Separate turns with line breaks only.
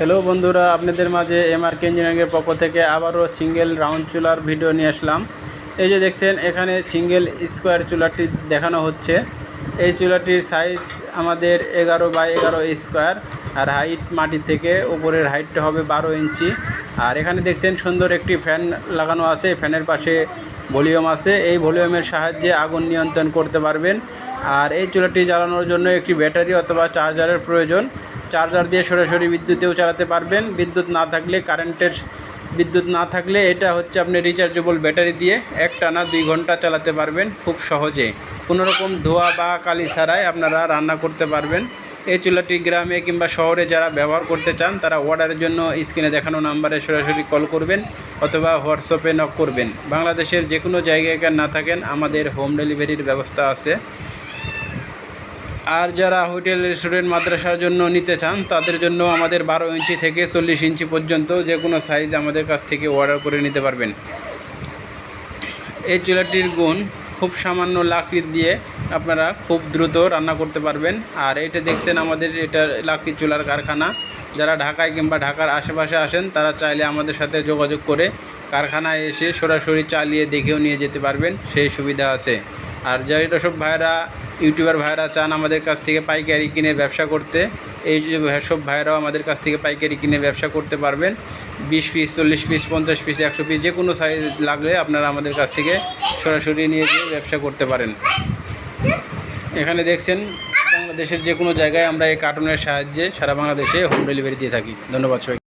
Hello বন্ধুরা, আপনাদের মাঝে এমআরকে ইঞ্জিনিয়ারিংয়ের পক্ষ থেকে আবারও সিঙ্গেল রাউন্ড চুলার ভিডিও নিয়ে আসলাম। এই যে দেখছেন, এখানে সিঙ্গেল স্কোয়ার চুলাটি দেখানো হচ্ছে। এই চুলাটির সাইজ আমাদের এগারো বাই এগারো স্কোয়ার, আর হাইট মাটির থেকে উপরের হাইটটা হবে বারো ইঞ্চি। আর এখানে দেখছেন, সুন্দর একটি ফ্যান লাগানো আছে, ফ্যানের পাশে ভলিউম আছে। এই ভলিউমের সাহায্যে আগুন নিয়ন্ত্রণ করতে পারবেন। আর এই চুলাটি জ্বালানোর জন্য একটি ব্যাটারি অথবা চার্জারের প্রয়োজন। চার্জার দিয়ে সরাসরি বিদ্যুতেও চালাতে পারবেন। বিদ্যুৎ না থাকলে, কারেন্টের বিদ্যুৎ না থাকলে এটা হচ্ছে আপনি রিচার্জেবল ব্যাটারি দিয়ে একটানা দুই ঘণ্টা চালাতে পারবেন খুব সহজে। কোনো রকম ধোয়া বা কালি ছাড়াই আপনারা রান্না করতে পারবেন। এই চুলাটি গ্রামে কিংবা শহরে যারা ব্যবহার করতে চান, তারা অর্ডারের জন্য স্ক্রিনে দেখানো নাম্বারে সরাসরি কল করবেন অথবা হোয়াটসঅ্যাপে নক করবেন। বাংলাদেশের যে কোনো জায়গায় না থাকেন, আমাদের হোম ডেলিভারির ব্যবস্থা আছে। আর যারা হোটেল রেস্টুরেন্ট মাদ্রাসার জন্য নিতে চান, তাদের জন্য আমাদের বারো ইঞ্চি থেকে চল্লিশ ইঞ্চি পর্যন্ত যে কোনো সাইজ আমাদের কাছ থেকে অর্ডার করে নিতে পারবেন। এই চুলাটির গুণ খুব সামান্য লাকড়ি দিয়ে আপনারা খুব দ্রুত রান্না করতে পারবেন। আর এটা দেখছেন আমাদের এটা লাকড়ি চুলার কারখানা। যারা ঢাকায় কিংবা ঢাকার আশেপাশে আসেন, তারা চাইলে আমাদের সাথে যোগাযোগ করে কারখানায় এসে সরাসরি চালিয়ে দেখেও নিয়ে যেতে পারবেন। সেই সুবিধা আছে। আর যারা সব ভাইরা, ইউটিউবার ভাইরা চান আমাদের কাছ থেকে পাইকারি কিনে ব্যবসা করতে। এই সব ভাইরাও আমাদের কাছ থেকে পাইকারি কিনে ব্যবসা করতে পারবেন। বিশ পিস, চল্লিশ পিস, পঞ্চাশ পিস, একশো পিস, যে কোনো সাইজ লাগলে আপনারা আমাদের কাছ থেকে সরাসরি নিয়ে গিয়ে ব্যবসা করতে পারেন। এখানে দেখছেন, বাংলাদেশের যে কোনো জায়গায় আমরা এই কার্টুনের সাহায্যে সারা বাংলাদেশে হোম ডেলিভারি দিয়ে থাকি। ধন্যবাদ সবাই